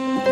Thank you.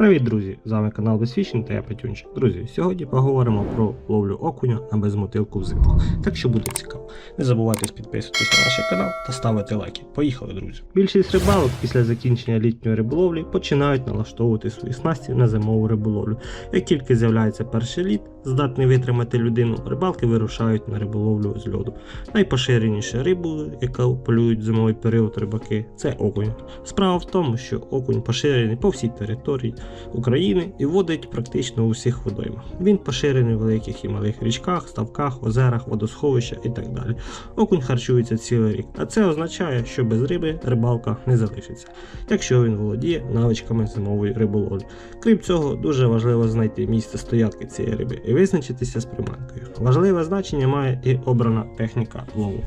Привіт, друзі! З вами канал Безфішінг та я Петюнчик. Друзі, сьогодні поговоримо про ловлю окуня на безмотилку взимку. Так що буде цікаво. Не забувайте підписуватись на наш канал та ставити лайки. Поїхали, друзі! Більшість рибалок після закінчення літньої риболовлі починають налаштовувати свої снасті на зимову риболовлю. Як тільки з'являється перший лід, здатний витримати людину, рибалки вирушають на риболовлю з льоду. Найпоширеніша рибу, яку полюють зимовий період рибаки, це окунь. Справа в тому, що окунь поширений по всій території України і водить практично у всіх водоймах. Він поширений в великих і малих річках, ставках, озерах, водосховищах і так далі. Окунь харчується цілий рік, а це означає, що без риби рибалка не залишиться, якщо він володіє навичками зимової риболовлі. Крім цього, дуже важливо знайти місце стоянки цієї риби і визначитися з приманкою. Важливе значення має і обрана техніка лову.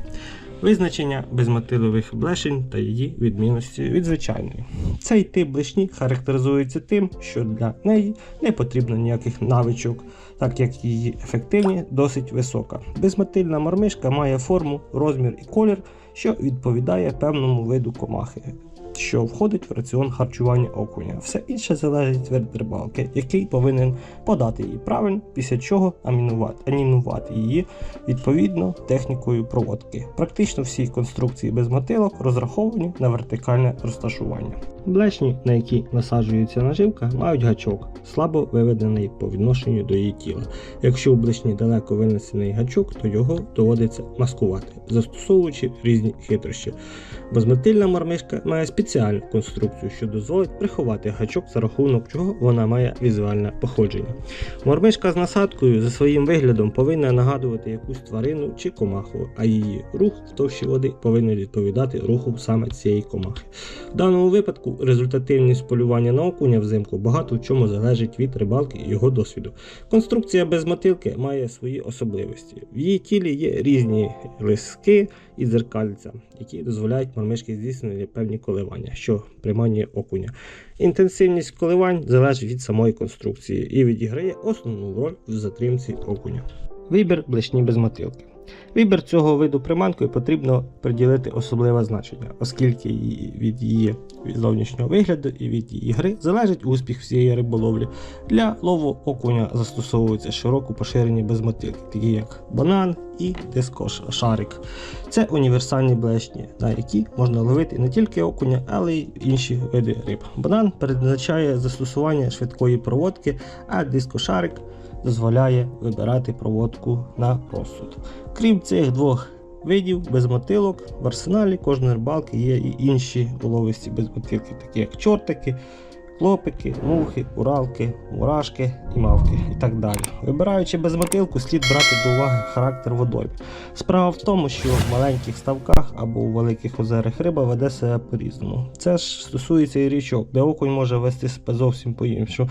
Визначення безмотилових блешень та її відмінності від звичайної. Цей тип блешні характеризується тим, що для неї не потрібно ніяких навичок, так як її ефективність досить висока. Безмотильна мормишка має форму, розмір і колір, що відповідає певному виду комахи. Що входить в раціон харчування окуня. Все інше залежить від рибалки, який повинен подати її правильно, після чого анімувати її відповідно технікою проводки. Практично всі конструкції без мотилок розраховані на вертикальне розташування. Блешні, на які насаджується наживка, мають гачок, слабо виведений по відношенню до її тіла. Якщо у блешні далеко винесений гачок, то його доводиться маскувати, застосовуючи різні хитрощі. Безмотильна мормишка має спеціальну конструкцію, що дозволить приховати гачок за рахунок чого вона має візуальне походження. Мормишка з насадкою за своїм виглядом повинна нагадувати якусь тварину чи комаху, а її рух в товщі води повинен відповідати руху саме цієї комахи. В даному випадку результативність полювання на окуня взимку багато в чому залежить від рибалки і його досвіду. Конструкція без мотилки має свої особливості. В її тілі є різні лиски і дзеркальця, які дозволяють мормишки здійснювати певні коливання, що приманює окуня. Інтенсивність коливань залежить від самої конструкції і відіграє основну роль в затримці окуня. Вибір блешні без мотилки. Вибір цього виду приманкою потрібно приділити особливе значення, оскільки її- від її зовнішнього вигляду і від її гри залежить успіх всієї риболовлі. Для лову окуня застосовуються широко поширені безмотилки, такі як банан і дискошарик. Це універсальні блешні, на які можна ловити не тільки окуня, але й інші види риб. Банан передбачає застосування швидкої проводки, а дискошарик дозволяє вибирати проводку на розсуд. Крім цих двох видів безмотилок, в арсеналі кожної рибалки є і інші уловисті безмотилки, такі як чортики, клопики, мухи, уралки, мурашки і мавки і так далі. Вибираючи безмотилку, слід брати до уваги характер водойми. Справа в тому, що в маленьких ставках або у великих озерах риба веде себе по-різному. Це ж стосується і річок, де окунь може вести себе зовсім по-іншому.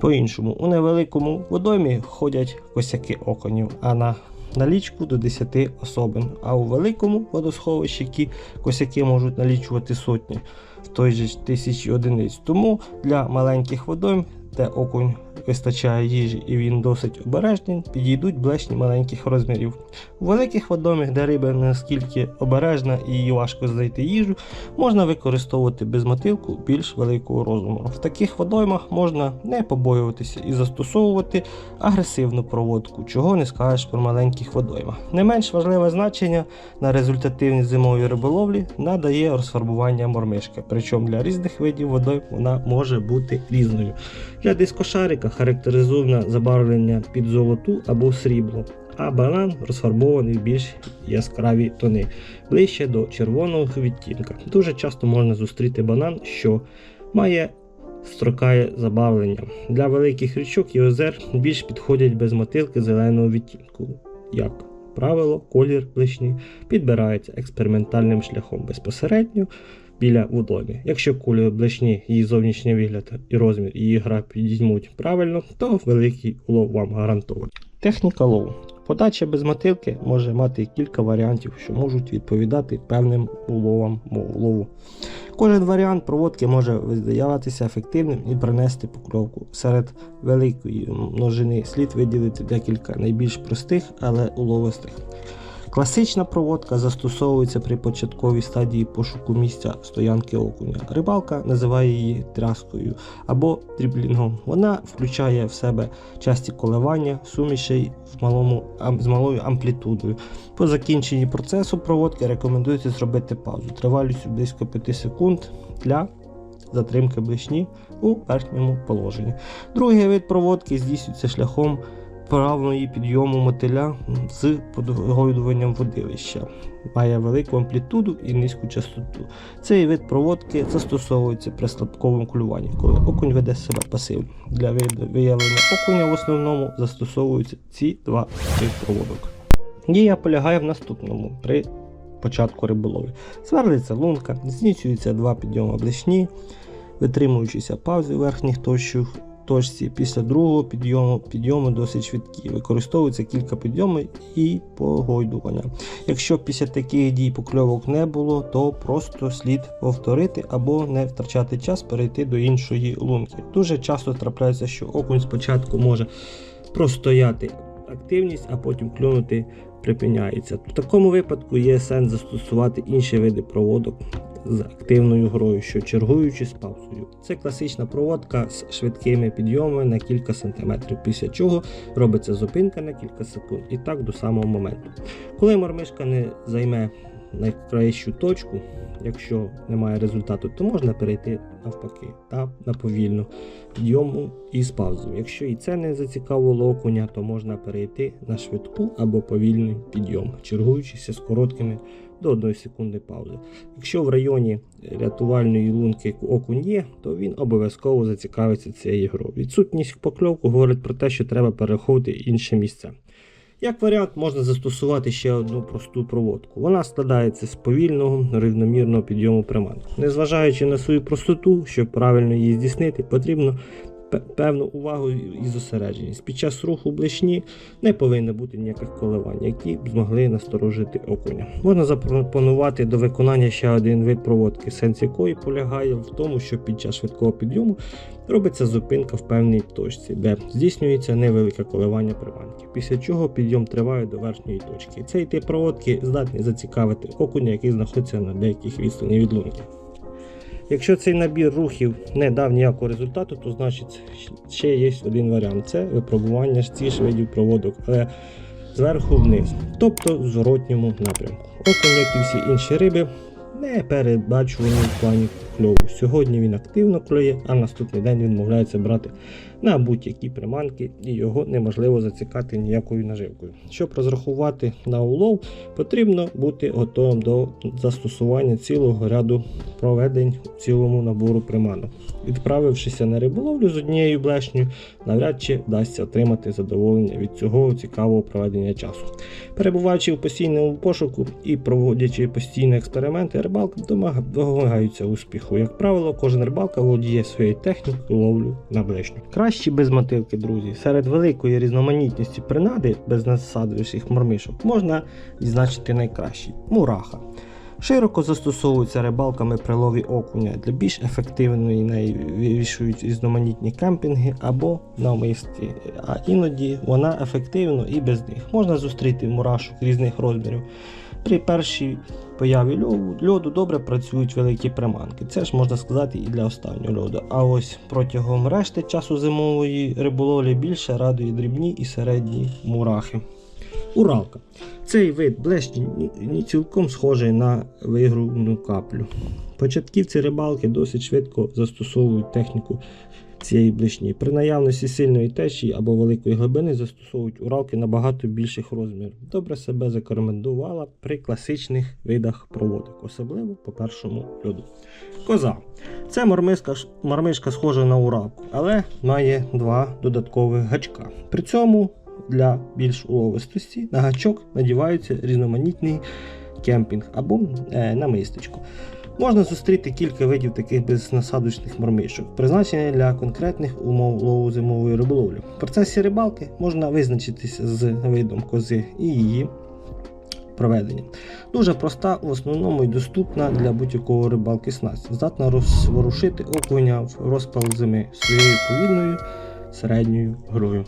По-іншому, у невеликому водоймі ходять косяки оконів, а на налічку до 10 особин. А у великому водосховищі які косяки можуть налічувати сотні, в той же тисячі одиниць. Тому для маленьких водойм, де окунь вистачає їжі і він досить обережний, підійдуть блешні маленьких розмірів. У великих водоймах, де риба наскільки обережна і їй важко знайти їжу, можна використовувати безмотилку більш великого розміру. В таких водоймах можна не побоюватися і застосовувати агресивну проводку, чого не скажеш про маленьких водоймах. Не менш важливе значення на результативність зимової риболовлі надає розфарбування мормишки. Причому для різних видів водойм вона може бути різною. Для дискошарика характеризоване забарвлення під золоту або срібло, а банан розфарбований в більш яскраві тони, ближче до червоного відтінка. Дуже часто можна зустріти банан, що має строкає забавлення. Для великих річок і озер більш підходять безмотилки зеленого відтінку. Як правило, колір блишні підбирається експериментальним шляхом безпосередньо біля водойми. Якщо колір блишні, її зовнішній вигляд і розмір її гра підіймуть правильно, то великий улов вам гарантований. Техніка лову. Подача без мотилки може мати кілька варіантів, що можуть відповідати певним уловам лову. Кожен варіант проводки може видаватися ефективним і принести покльовку. Серед великої множини слід виділити декілька найбільш простих, але уловистих. Класична проводка застосовується при початковій стадії пошуку місця стоянки окуня. Рибалка називає її тряскою або дріблінгом. Вона включає в себе часті коливання, сумішей в малому, з малою амплітудою. По закінченні процесу проводки рекомендується зробити паузу тривалістю близько 5 секунд для затримки блишні у верхньому положенні. Другий вид проводки здійснюється шляхом правної підйому мотиля з подгойдуванням водилища. Має велику амплітуду і низьку частоту. Цей вид проводки застосовується при слабковому клюванні, коли окунь веде себе пасивно. Для виявлення окуня в основному застосовуються ці два види проводок. Дія полягає в наступному при початку риболовлі. Сверлиться лунка, здійснюється два підйоми блишні, витримуючися паузи верхніх точках. Точці після другого підйому підйоми досить швидкі. Використовується кілька підйомів і погойдування. Якщо після таких дій покльовок не було, то просто слід повторити або не втрачати час перейти до іншої лунки. Дуже часто трапляється, що окунь спочатку може простояти активність, а потім клюнути припиняється. В такому випадку є сенс застосувати інші види проводок з активною грою, що чергуючи з паузою. Це класична проводка з швидкими підйомами на кілька сантиметрів, після чого робиться зупинка на кілька секунд і так до самого моменту. Коли мормишка не займе найкращу точку, якщо немає результату, то можна перейти навпаки та на повільну підйому із паузою. Якщо і це не зацікавило окуня, то можна перейти на швидку або повільний підйом, чергуючися з короткими до 1 секунди паузи. Якщо в районі рятувальної лунки окунь є, то він обов'язково зацікавиться цією грою. Відсутність покльовку говорить про те, що треба переходити інше місце. Як варіант, можна застосувати ще одну просту проводку. Вона складається з повільного рівномірного підйому приманки. Незважаючи на свою простоту, щоб правильно її здійснити, потрібно певну увагу і зосередженість. Під час руху блишні не повинно бути ніяких коливань, які б змогли насторожити окуня. Можна запропонувати до виконання ще один вид проводки, сенс якої полягає в тому, що під час швидкого підйому робиться зупинка в певній точці, де здійснюється невелике коливання приманки, після чого підйом триває до верхньої точки. Цей тип проводки здатний зацікавити окуня, який знаходиться на деяких відстані від лунки. Якщо цей набір рухів не дав ніякого результату, то значить ще є один варіант це випробування цих видів проводок, але зверху вниз, тобто в зворотньому напрямку. Окрім як і всі інші риби, не передбачувані в плані кльову. Сьогодні він активно клює, а наступний день він мовляється брати на будь-які приманки, і його неможливо зацікати ніякою наживкою. Щоб розрахувати на улов, потрібно бути готовим до застосування цілого ряду проведень у цілому набору приманок. Відправившися на риболовлю з однією блешнею, навряд чи вдасться отримати задоволення від цього цікавого проведення часу. Перебуваючи в постійному пошуку і проводячи постійні експерименти, рибалки домага- домагаються успіху. Як правило, кожен рибалка володіє своєю технікою ловлю на блешню. Кращі без мотивки, друзі. Серед великої різноманітності принади без насаджуючих мормишок можна відзначити найкращі мураха. Широко застосовується рибалками при лові окуня для більш ефективної неї вивішують різноманітні кемпінги або навмисті, а іноді вона ефективно і без них. Можна зустріти мурашок різних розмірів. При першій появі льоду, добре працюють великі приманки. Це ж можна сказати і для останнього льоду. А ось протягом решти часу зимової риболовлі більше радує дрібні і середні мурахи. Уралка. Цей вид блешні ні- ні цілком схожий на вигрубну каплю. Початківці рибалки досить швидко застосовують техніку цієї блешні. При наявності сильної течії або великої глибини застосовують уралки набагато більших розмірів. Добре себе зарекомендувала при класичних видах проводок, особливо по першому льоду. Коза. Це мормишка, мормишка схожа на уралку, але має два додаткових гачка. При цьому для більш уловистості на гачок надіваються різноманітний кемпінг або е, намистечко. Можна зустріти кілька видів таких безнасадочних мормишок, призначені для конкретних умов лову зимової риболовлі. В процесі рибалки можна визначитися з видом кози і її проведення. Дуже проста, в основному і доступна для будь-якого рибалки снасть. Здатна розворушити окуня в розпал зими своєю повільною середньою грою.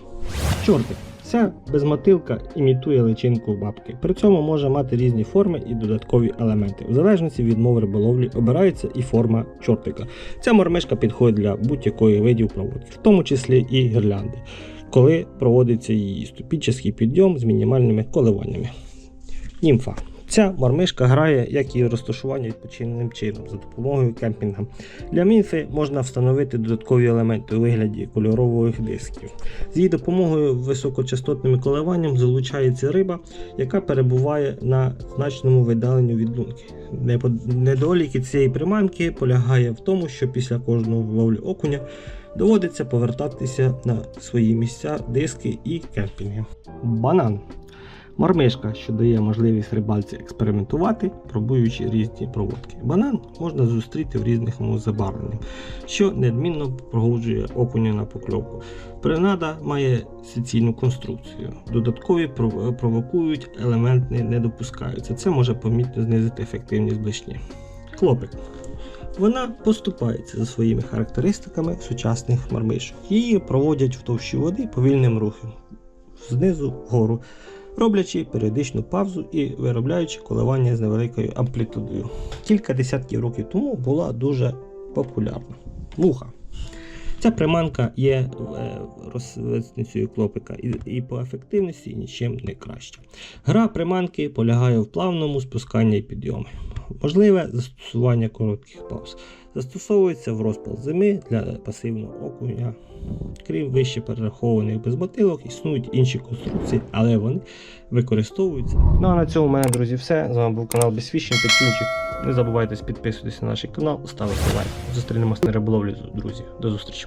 Чорти. Ця безмотилка імітує личинку бабки. При цьому може мати різні форми і додаткові елементи. В залежності від мови риболовлі обирається і форма чортика. Ця мормишка підходить для будь-якої видів проводки, в тому числі і гірлянди, коли проводиться її ступічний підйом з мінімальними коливаннями. Німфа. Ця мормишка грає, як і розташування відпочинним чином за допомогою кемпінга. Для мімфи можна встановити додаткові елементи у вигляді кольорових дисків. З її допомогою високочастотним коливанням залучається риба, яка перебуває на значному видаленню від лунки. Недоліки цієї приманки полягає в тому, що після кожного ловлі окуня доводиться повертатися на свої місця, диски і кемпінги. Банан. Мормишка, що дає можливість рибальці експериментувати, пробуючи різні проводки. Банан можна зустріти в різних забарвленнях, що неодмінно погоджує окуня на покльовку. Принада має суцільну конструкцію. Додаткові провокують елементи не допускаються. Це може помітно знизити ефективність блишні. Клопик. Вона поступається за своїми характеристиками сучасних мармишок. Її проводять в товщі води повільним рухом знизу вгору, роблячи періодичну паузу і виробляючи коливання з невеликою амплітудою. Кілька десятків років тому була дуже популярна. Муха. Ця приманка є е, розвесницею клопика і по ефективності нічим не краще. Гра приманки полягає в плавному спусканні і підйомі. Можливе застосування коротких пауз. Застосовується в розпал зими для пасивного окуня. Крім вище перерахованих безмотилок, існують інші конструкції, але вони використовуються. Ну а на цьому в мене, друзі, все. З вами був канал Безфішін Петюнчик. Не забувайте підписуватися на наш канал, ставити лайк. Зустрінемось на риболовлі, друзі. До зустрічі.